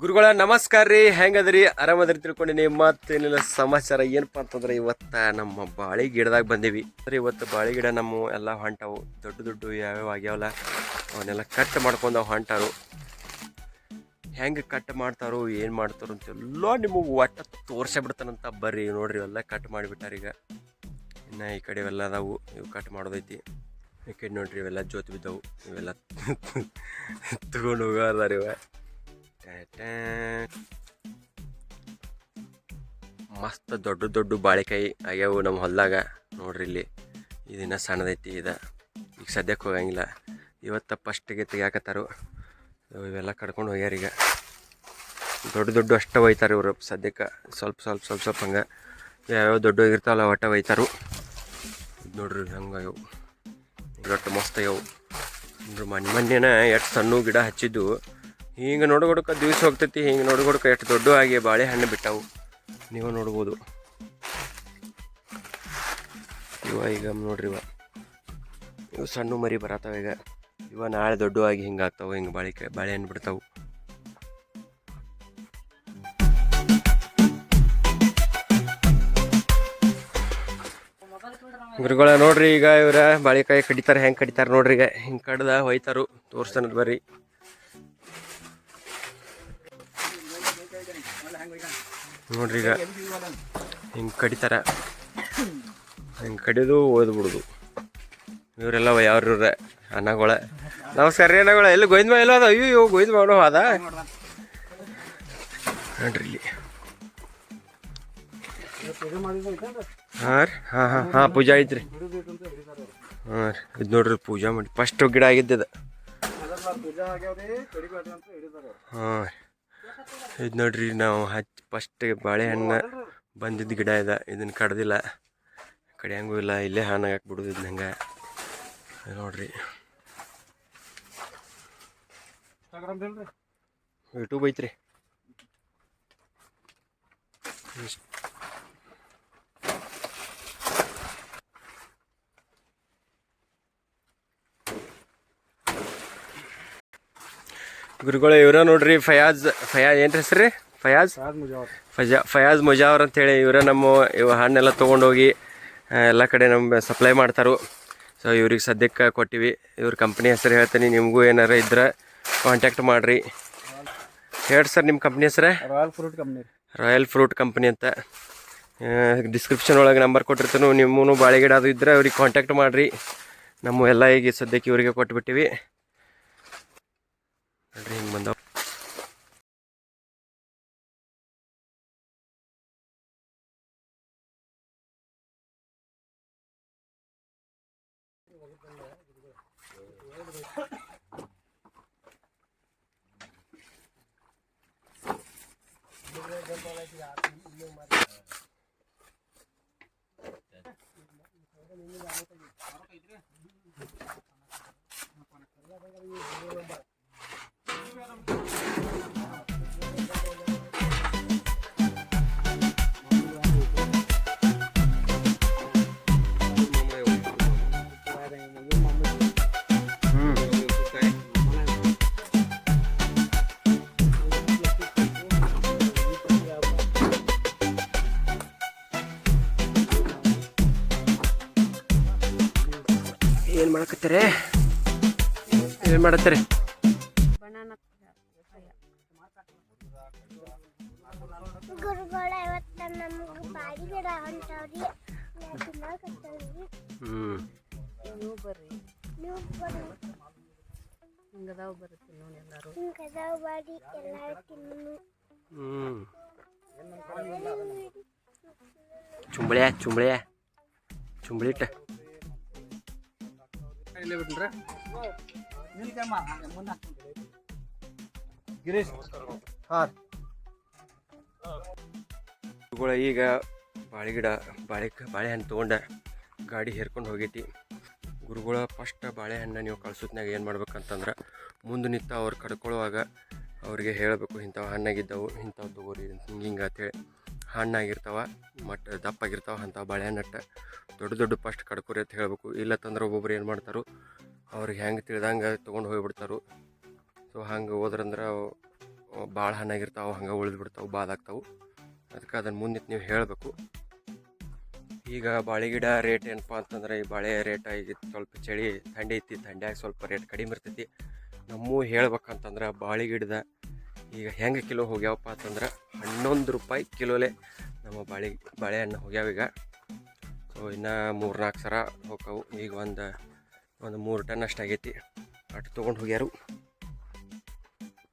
ಗುರುಗಳ ನಮಸ್ಕಾರ ರೀ. ಹೆಂಗದ್ರಿ? ಆರಾಮದ್ರಿ ತಿಳ್ಕೊಂಡಿನಿ. ಮತ್ತೇನಿಲ್ಲ ಸಮಾಚಾರ? ಏನಪ್ಪಾ ಅಂತಂದ್ರೆ ಇವತ್ತ ನಮ್ಮ ಬಾಳೆ ಗಿಡದಾಗ ಬಂದೀವಿ. ಅಂದ್ರೆ ಇವತ್ತು ಬಾಳೆ ಗಿಡ ನಮ್ಮ ಎಲ್ಲ ಹೊಂಟವು. ದೊಡ್ಡ ದೊಡ್ಡ ಯಾವ್ಯಾವ ಆಗ್ಯಾವಲ್ಲ, ಅವನ್ನೆಲ್ಲ ಕಟ್ ಮಾಡ್ಕೊಂಡು ಅವು ಹೊಂಟಾರು. ಹೆಂಗೆ ಕಟ್ ಮಾಡ್ತಾರೋ, ಏನು ಮಾಡ್ತಾರೋ ಅಂತೆಲ್ಲ ನಿಮಗೆ ಒಟ್ಟ ತೋರ್ಸೇ ಬಿಡ್ತಾನಂತ ಬರ್ರಿ. ನೋಡ್ರಿ ಎಲ್ಲ ಕಟ್ ಮಾಡಿಬಿಟ್ಟಾರ ಈಗ. ಇನ್ನು ಈ ಕಡೆ ಇವೆಲ್ಲ ಅದಾವು. ಇವು ಕಟ್ ಮಾಡೋದೈತಿ. ಈ ಕಡೆ ನೋಡ್ರಿ, ಇವೆಲ್ಲ ಜೋತ್ ಬಿದ್ದವು. ಇವೆಲ್ಲ ತಗೊಂಡು ಇವ. ಮಸ್ತ್ ದೊಡ್ಡ ದೊಡ್ಡ ಬಾಳೆಕಾಯಿ ಆಗ್ಯಾವು ನಮ್ಮ ಹೊಲ್ದಾಗ. ನೋಡ್ರಿ ಇಲ್ಲಿ ಇದನ್ನ ಸಣ್ಣದೈತಿ ಇದ. ಈಗ ಸದ್ಯಕ್ಕೆ ಹೋಗಂಗಿಲ್ಲ. ಇವತ್ತು ಫಸ್ಟಿಗೆ ತೆಗಿಯಾಕತ್ತಾರು. ಇವೆಲ್ಲ ಕಡ್ಕೊಂಡು ಹೋಗ್ಯಾರ ಈಗ. ದೊಡ್ಡ ದೊಡ್ಡ ಅಷ್ಟೇ ಒಯ್ತಾರೆ ಇವರು ಸದ್ಯಕ್ಕೆ. ಸ್ವಲ್ಪ ಸ್ವಲ್ಪ ಸ್ವಲ್ಪ ಸ್ವಲ್ಪ ಹಂಗೆ. ಯಾವ್ಯಾವ ದೊಡ್ಡ ಇರ್ತಾವಲ್ಲ ಒಟ್ಟ ಒಯ್ತಾರು. ನೋಡ್ರಿ ಹಂಗೆ ಒಟ್ಟು ಮಸ್ತ್ ಆಗ್ಯಾವು. ಅಂದ್ರೆ ಮನೆ ಮೊನ್ನೆನ ಎಷ್ಟು ಸಣ್ಣ ಗಿಡ ಹಚ್ಚಿದ್ದು ಹಿಂಗೆ ನೋಡ್ಕೊಡಕ ದಿವಸ ಹೋಗ್ತೈತಿ, ಹಿಂಗೆ ನೋಡ್ಕೊಡಕ ಎಷ್ಟು ದೊಡ್ಡ ಆಗಿ ಬಾಳೆಹಣ್ಣು ಬಿಟ್ಟವು. ನೀವು ನೋಡ್ಬೋದು. ಇವ ಈಗ ನೋಡ್ರಿ ಇವ. ಇವು ಸಣ್ಣ ಮರಿ ಬರತ್ತಾವ ಈಗ. ಇವ ನಾಳೆ ದೊಡ್ಡ ಆಗಿ ಹಿಂಗೆ ಆಗ್ತಾವ, ಹಿಂಗೆ ಬಾಳೆ ಬಾಳೆಹಣ್ಣು ಬಿಡ್ತಾವು. ಗುರುಗಳ ನೋಡ್ರಿ ಈಗ ಇವ್ರ ಬಾಳೆಕಾಯಿ ಕಡಿತಾರ, ಹೆಂಗೆ ಕಡಿತಾರ ನೋಡ್ರಿ ಈಗ. ಹಿಂಗೆ ಕಡ್ದ ಹೋಯ್ತಾರು, ತೋರಿಸ್ತಾನದ ಬರ್ರಿ. ನೋಡ್ರಿ ಈಗ ಹಿಂಗೆ ಕಡಿತಾರ? ಹಿಂಗೆ ಕಡಿದು ಓದ್ಬಿಡುದು. ಇವರೆಲ್ಲ ಯಾವ್ರ ಇವ್ರೆ ಅನ್ನಗಳ ನಮಸ್ಕಾರ ರೀ ಅನ್ನಗಳ ಎಲ್ಲಿ ಗೋವಿಂದ ಎಲ್ಲ ಅದ? ಅಯ್ಯೋ ಗೋವಿಂದ ಮಾಡೋ ಅದ? ನೋಡ್ರಿ ಇಲ್ಲಿ. ಹಾಂ ರೀ, ಹಾಂ ಹಾಂ ಹಾಂ, ಪೂಜಾ ಐತ್ರಿ. ಹಾಂ ರೀ, ಇದು ನೋಡ್ರಿ ಪೂಜಾ ಮಾಡಿ. ಫಸ್ಟ್ ಗಿಡ ಆಗಿದ್ದದ. ಹಾಂ ಇದು ನೋಡ್ರಿ ನಾವು ಹಚ್ಚಿ ಫಸ್ಟ್ ಬಾಳೆಹಣ್ಣು ಬಂದಿದ್ದ ಗಿಡ ಇದೆ. ಇದನ್ನ ಕಡ್ದಿಲ್ಲ. ಕಡಿಯಂಗೂ ಇಲ್ಲ. ಇಲ್ಲೇ ಹಣ್ಣು ಹಾಕ್ಬಿಡುದು ಇದನ್ನ ಹಂಗೆ. ನೋಡ್ರಿ. ಯೂಟ್ಯೂಬ್ ಐತ್ರಿ. ಇಷ್ಟ್ ಗುರುಗಳು ಇವರ ನೋಡ್ರಿ ಫಯಾಜ್ ಫಯಾಜ್ ಏನ್ರಿ ಹೆಸ್ರು ರೀ? ಫಯಾಜ್? ಫಜಾ ಫಯಾಜ್ ಮುಜಾವರ್ ಅಂತೇಳಿ ಇವರ ನಮ್ಮ ಇವ ಹಣ್ಣೆಲ್ಲ ತೊಗೊಂಡೋಗಿ ಎಲ್ಲ ಕಡೆ ನಮ್ಮ ಸಪ್ಲೈ ಮಾಡ್ತಾರು. ಸೊ ಇವ್ರಿಗೆ ಸದ್ಯಕ್ಕೆ ಕೊಟ್ಟಿವಿ. ಇವ್ರ ಕಂಪ್ನಿ ಹೆಸರು ಹೇಳ್ತೀನಿ. ನಿಮಗೂ ಏನಾರ ಇದ್ರೆ ಕಾಂಟ್ಯಾಕ್ಟ್ ಮಾಡಿರಿ. ಹೇಳಿ ಸರ್ ನಿಮ್ಮ ಕಂಪ್ನಿ ಹೆಸರು? Royal fruit company royal fruit company ಅಂತ. ಡಿಸ್ಕ್ರಿಪ್ಷನ್ ಒಳಗೆ ನಂಬರ್ ಕೊಟ್ಟಿರ್ತಾನು. ನಿಮ್ಮೂ ಬಾಳೆಗಿಡ ಅದು ಇದ್ರೆ ಅವ್ರಿಗೆ ಕಾಂಟ್ಯಾಕ್ಟ್ ಮಾಡಿರಿ. ನಮ್ಮ ಎಲ್ಲ ಈಗ ಸದ್ಯಕ್ಕೆ ಇವರಿಗೆ ಕೊಟ್ಬಿಟ್ಟಿವಿ. ನೋಡ್ರಿ ಹಿಂಗೆ ಬಂದವ ಏನು ಎಲ್ಲಾರು. ತಿನ್ನು ಹ್ಞೂ ಚುಂಬಳಿಯ ಚುಂಬಳಿಯ. ಚುಂಬಳಿಟ್ಟ ಇಲ್ಲೇ ಬಿಟ್ರೆ? ಗಿರೀಶ್. ಹಾಂ. ಗುರುಗಳ ಈಗ ಬಾಳೆ ಗಿಡ ಬಾಳೆ ಬಾಳೆಹಣ್ಣು ತೊಗೊಂಡೆ ಗಾಡಿ ಹೇರ್ಕೊಂಡು ಹೋಗೈತಿ. ಗುರುಗಳ ಫಸ್ಟ್ ಬಾಳೆಹಣ್ಣು ನೀವು ಕಳ್ಸೋದ್ನಾಗ ಏನು ಮಾಡ್ಬೇಕಂತಂದ್ರೆ ಮುಂದೆ ನಿಂತ ಅವ್ರು ಕಡ್ಕೊಳ್ಳುವಾಗ ಅವ್ರಿಗೆ ಹೇಳಬೇಕು ಇಂಥವು ಹಣ್ಣಾಗಿದ್ದವು ಇಂಥವು ತಗೋರಿ ಹಿಂಗೆ ಹಿಂಗೆ ಅಂತೇಳಿ. ಹಣ್ಣಾಗಿರ್ತಾವ ಮಟ್ಟ ದಪ್ಪಾಗಿರ್ತಾವ ಅಂಥವು ಬಾಳೆಹಣ್ಣಟ್ಟ. ದೊಡ್ಡ ದೊಡ್ಡ ಫಸ್ಟ್ ಕಡ್ಕೊರಿ ಅಂತ ಹೇಳಬೇಕು. ಇಲ್ಲತ್ತಂದ್ರೆ ಒಬ್ಬೊಬ್ರು ಏನು ಮಾಡ್ತಾರು ಅವ್ರಿಗೆ ಹೆಂಗೆ ತಿಳಿದಂಗೆ ತೊಗೊಂಡು ಹೋಗಿಬಿಡ್ತಾರೋ. ಸೊ, ಹಂಗೆ ಹೋದ್ರಂದ್ರೆ ಭಾಳ ಹಣ್ಣಾಗಿರ್ತಾವೆ, ಹಂಗೆ ಉಳಿದು ಬಿಡ್ತಾವೆ ಬಾದಾಗ್ತಾವೆ ಅದಕ್ಕೆ ಅದನ್ನು ಮುಂದೆ ನೀವು ಹೇಳಬೇಕು. ಈಗ ಬಾಳೆ ಗಿಡ ರೇಟ್ ಏನಪ್ಪ ಅಂತಂದ್ರೆ, ಈ ಬಾಳೆ ರೇಟ್ ಈಗ ಸ್ವಲ್ಪ ಚಳಿ, ಥಂಡಿ ಐತಿ, ಥಂಡಿಯಾಗಿ ಸ್ವಲ್ಪ ರೇಟ್ ಕಡಿಮೆ ಇರ್ತೈತಿ. ನಮ್ಮೂ ಹೇಳ್ಬೇಕಂತಂದ್ರೆ ಬಾಳೆ ಗಿಡದ ಈಗ ಹೆಂಗೆ ಕಿಲೋ ಹೋಗ್ಯಾವಪ್ಪ ಅಂತಂದ್ರೆ ಹನ್ನೊಂದು ರೂಪಾಯಿ ಕಿಲೋಲೆ ನಮ್ಮ ಬಾಳೆ ಬಾಳೆಹಣ್ಣು ಹೋಗ್ಯಾವ ಈಗ. ಸೊ ಇನ್ನು ಮೂರು ನಾಲ್ಕು ಸರ ಹೋಗವು ಈಗ ಒಂದು ಒಂದು ಮೂರು ಟನ್ ಅಷ್ಟಾಗೈತಿ. ಅಷ್ಟು ತೊಗೊಂಡು ಹೋಗ್ಯಾರು.